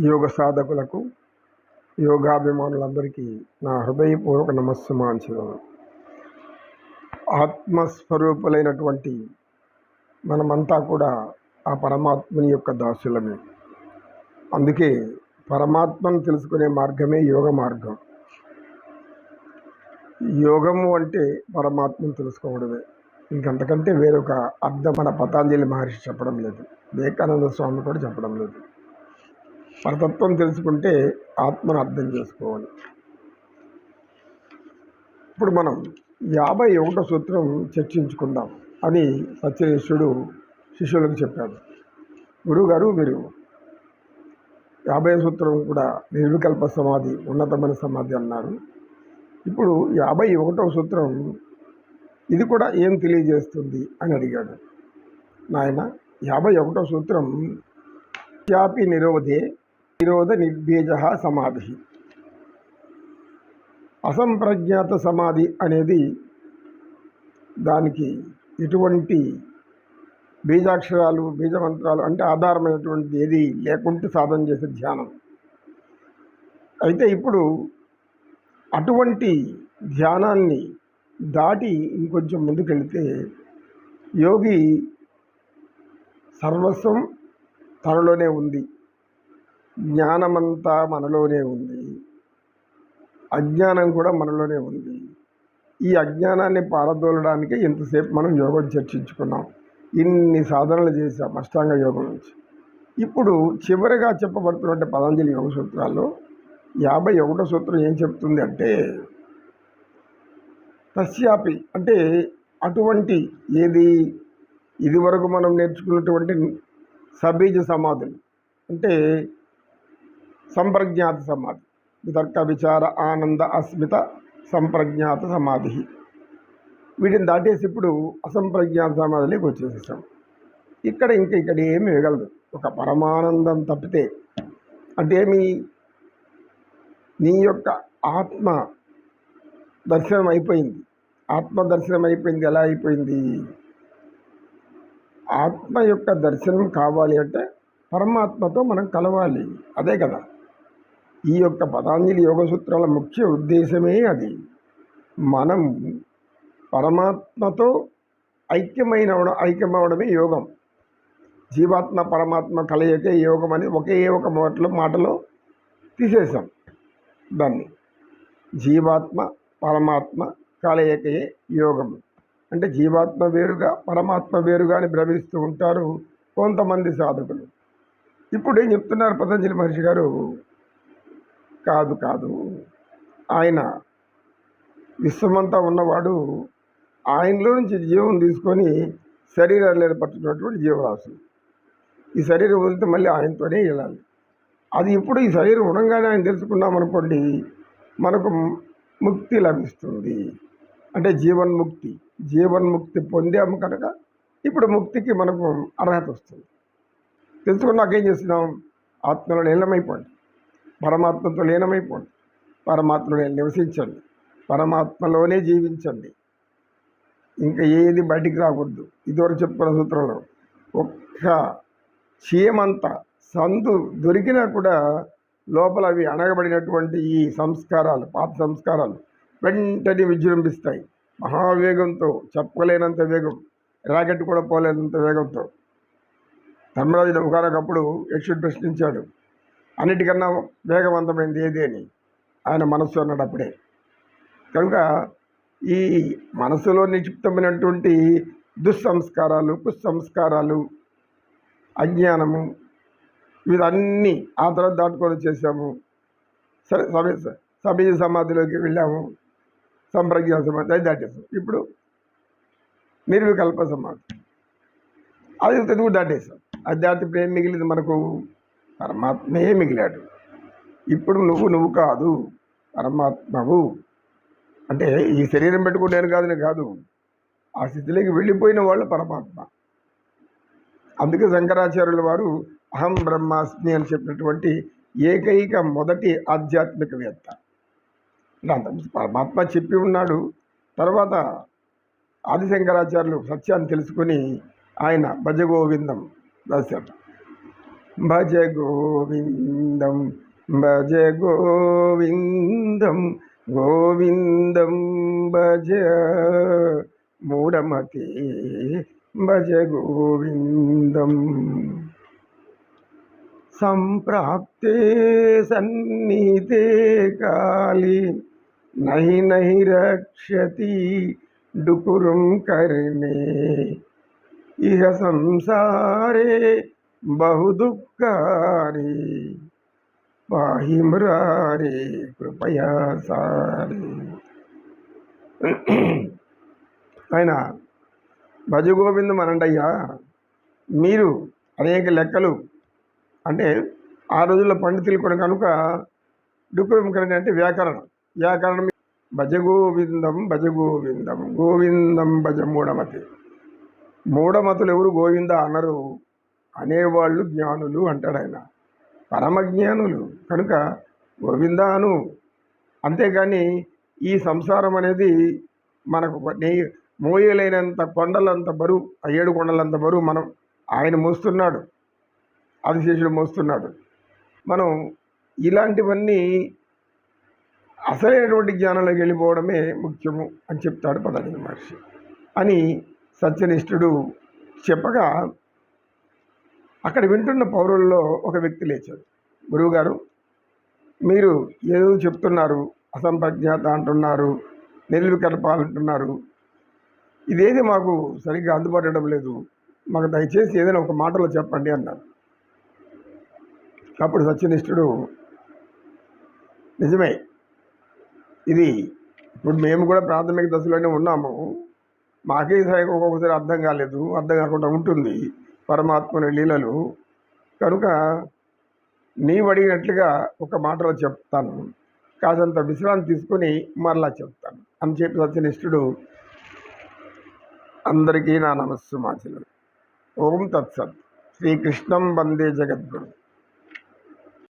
యోగ సాధకులకు యోగాభిమానులందరికీ నా హృదయపూర్వక నమస్సుమాంచలు. ఆత్మస్వరూపులైనటువంటి మనమంతా కూడా ఆ పరమాత్మని యొక్క దాసులమే. అందుకే పరమాత్మను తెలుసుకునే మార్గమే యోగ మార్గం. యోగము అంటే పరమాత్మను తెలుసుకోవడమే. ఇంకంతకంటే వేరొక అర్థం మన పతాంజలి మహర్షి చెప్పడం లేదు. వివేకానంద స్వామి కూడా చెప్పడం లేదు. పరతత్వం తెలుసుకుంటే ఆత్మను అర్థం చేసుకోవాలి. ఇప్పుడు మనం యాభై ఒకటో సూత్రం చర్చించుకుందాం అని సత్యనిష్ఠుడు శిష్యులకు చెప్పాడు. గురువుగారు మీరు యాభై సూత్రం కూడా నిర్వికల్ప సమాధి ఉన్నతమైన సమాధి అన్నారు. ఇప్పుడు యాభై ఒకటవ సూత్రం ఇది కూడా ఏం తెలియజేస్తుంది అని అడిగాడు. నాయన యాభై ఒకటో సూత్రం క్యాపి నిరోధే నిరోధ నిర్భేజ సమాధి. అసంప్రజ్ఞాత సమాధి అనేది దానికి ఎటువంటి బీజాక్షరాలు బీజమంత్రాలు అంటే ఆధారమైనటువంటిది ఏది లేకుంటే సాధన చేసే ధ్యానం. అయితే ఇప్పుడు అటువంటి ధ్యానాన్ని దాటి ఇంకొంచెం ముందుకెళ్తే యోగి సర్వస్వం తనలోనే ఉంది. జ్ఞానమంతా మనలోనే ఉంది. అజ్ఞానం కూడా మనలోనే ఉంది. ఈ అజ్ఞానాన్ని పారదోలడానికి ఇంతసేపు మనం యోగం చర్చించుకున్నాం. ఇన్ని సాధనలు చేసాం అష్టాంగ యోగం నుంచి. ఇప్పుడు చివరిగా చెప్పబడుతున్నటువంటి పతంజలి యోగ సూత్రాల్లో యాభై ఒకటో సూత్రం ఏం చెప్తుంది అంటే తస్యాపి అంటే అటువంటి ఏది? ఇదివరకు మనం నేర్చుకున్నటువంటి సబీజ సమాధులు. అంటే సంప్రజ్ఞాత సమాధి. వితర్క విచార ఆనంద అస్మిత సంప్రజ్ఞాత సమాధి. వీటిని దాటేసి ఇప్పుడు అసంప్రజ్ఞాత సమాధిలోకి వచ్చేసేసాం. ఇక్కడ ఇంకా ఇక్కడ ఏమి మిగలదు. ఒక పరమానందం తప్పితే అంటే ఏమి నీ యొక్క ఆత్మ దర్శనం అయిపోయింది. ఆత్మ దర్శనం అయిపోయింది. ఎలా అయిపోయింది? ఆత్మ యొక్క దర్శనం కావాలి అంటే పరమాత్మతో మనం కలవాలి. అదే కదా. ఈ యొక్క పతాంజలి యోగ సూత్రాల ముఖ్య ఉద్దేశమే అది. మనం పరమాత్మతో ఐక్యమైన ఐక్యమవడమే యోగం. జీవాత్మ పరమాత్మ కలయికే యోగం అని ఒకే ఒక మాటలో మాటలో తీసేసాం దాన్ని. జీవాత్మ పరమాత్మ కలయికయే యోగం. అంటే జీవాత్మ వేరుగా పరమాత్మ వేరుగా అని భ్రమిస్తూ ఉంటారు కొంతమంది సాధకులు. ఇప్పుడు ఏం చెప్తున్నారు పతంజలి మహర్షి గారు? కాదు కాదు. ఆయన విశ్వమంతా ఉన్నవాడు ఆయనలో నుంచి జీవం తీసుకొని శరీరాలు ఏర్పడుతున్నటువంటి జీవరాశులు ఈ శరీరం వదిలితే మళ్ళీ ఆయనతోనే వెళ్ళాలి అది ఇప్పుడు ఈ శరీరం ఉండగానే ఆయన తెలుసుకున్నాం అనుకోండి మనకు ముక్తి లభిస్తుంది. అంటే జీవన్ముక్తి. జీవన్ముక్తి పొందాము కనుక ఇప్పుడు ముక్తికి మనకు అర్హత వస్తుంది. తెలుసుకున్నాకేం చేస్తున్నాం? ఆత్మలో నీలమైపోండి పరమాత్మతో లీనమైపోండి. పరమాత్మలో నివసించండి. పరమాత్మలోనే జీవించండి. ఇంకా ఏది బయటికి రాకూడదు. ఇదివరకు చెప్పుకున్న సూత్రంలో ఒక్క చీమంత సందు దొరికినా కూడా లోపల అవి అణగబడినటువంటి ఈ సంస్కారాలు పాత సంస్కారాలు వెంటనే విజృంభిస్తాయి. మహావేగంతో చెప్పలేనంత వేగం రాకెట్ కూడా పోలేనంత వేగంతో. ధర్మరాజుని ఒకనొకప్పుడు యక్షుడు ప్రశ్నించాడు. అన్నిటికన్నా వేగవంతమైనది ఏది అని ఆయన మనస్సు అన్నాడు అప్పుడే కనుక ఈ మనసులో నిక్షిప్తమైనటువంటి దుస్సంస్కారాలు కుస్సంస్కారాలు అజ్ఞానము ఇవన్నీ ఆ తర్వాత దాటుకొని చేసాము సరే సభ సమాధిలోకి వెళ్ళాము. సంప్రజ్ఞ సమాధి అది దాటేసాం. ఇప్పుడు నిర్వికల్ప సమాధి. అది తెలుగు దాటేసాం. అది దాటి ఇప్పుడు ఏం మిగిలింది మనకు? పరమాత్మే మిగిలాడు. ఇప్పుడు నువ్వు నువ్వు కాదు పరమాత్మవు. అంటే ఈ శరీరం పెట్టుకుని నేను కాదు. కాదు ఆ స్థితిలోకి వెళ్ళిపోయిన వాళ్ళు పరమాత్మ. అందుకే శంకరాచార్యుల వారు అహం బ్రహ్మాస్మి అని చెప్పినటువంటి ఏకైక మొదటి ఆధ్యాత్మికవేత్త. అంత పరమాత్మ చెప్పి ఉన్నాడు. తర్వాత ఆది శంకరాచార్యులు సత్యాన్ని తెలుసుకొని ఆయన భజగోవిందం రాశారు. భజ గోవిందం భజ గోవిందం గోవిందం భజ. మూఢమతి భజ గోవిందం. సంప్రాప్తే సన్నిధే కాళి నహి నహి రక్షతి డుకురుం కర్ణే ఇహ సంసారే బహు దుఃఖారి కృపయా సారి ఆయన భజగోవిందం అనండయ్యా మీరు అనేక లెక్కలు అంటే ఆ రోజుల్లో పండితులు కూడా కనుక డుకురంకరణి అంటే వ్యాకరణం. వ్యాకరణం భజగోవిందం గోవిందం గోవిందం గోవిందం భజ మూఢమతి. మూఢమతులు ఎవరు గోవింద అనరు అనేవాళ్ళు జ్ఞానులు అంటాడు ఆయన. పరమజ్ఞానులు కనుక గోవిందాను అంతేగాని ఈ సంసారం అనేది మనకు మోయలేనంత కొండలంత బరువు ఆ ఏడు కొండలంత బరువు మనం ఆయన మోస్తున్నాడు. ఆదిశేషుడు మోస్తున్నాడు. మనం ఇలాంటివన్నీ అసలైనటువంటి జ్ఞానంలోకి వెళ్ళిపోవడమే ముఖ్యము అని చెప్తాడు పదంజలి మహర్షి. అని సత్యనిష్ఠుడు చెప్పగా అక్కడ వింటున్న పౌరుల్లో ఒక వ్యక్తి లేచాడు. గురువుగారు మీరు ఏదో చెప్తున్నారు అసంప్రజ్ఞాత అంటున్నారు నిర్వికల్పాలంటున్నారు ఇదేది మాకు సరిగ్గా అందుబాటడం లేదు. మాకు దయచేసి ఏదైనా ఒక మాటలో చెప్పండి అన్నారు. అప్పుడు సత్యనిష్ఠుడు నిజమే. ఇది ఇప్పుడు మేము కూడా ప్రాథమిక దశలోనే ఉన్నాము. మాకే సరిగ్గా ఒక్కొక్కసారి అర్థం కాలేదు అర్థం కాకుండా ఉంటుంది. పరమాత్మని లీలలు. కనుక నీవు అడిగినట్లుగా ఒక మాటలో చెప్తాను. కాదంత విశ్రాంతి తీసుకొని మరలా చెప్తాను. అని చెప్పి సత్యనిష్ఠుడు అందరికీ నా నమస్సు మాచలు ఓం తత్సత్. శ్రీకృష్ణం వందే జగద్గురు.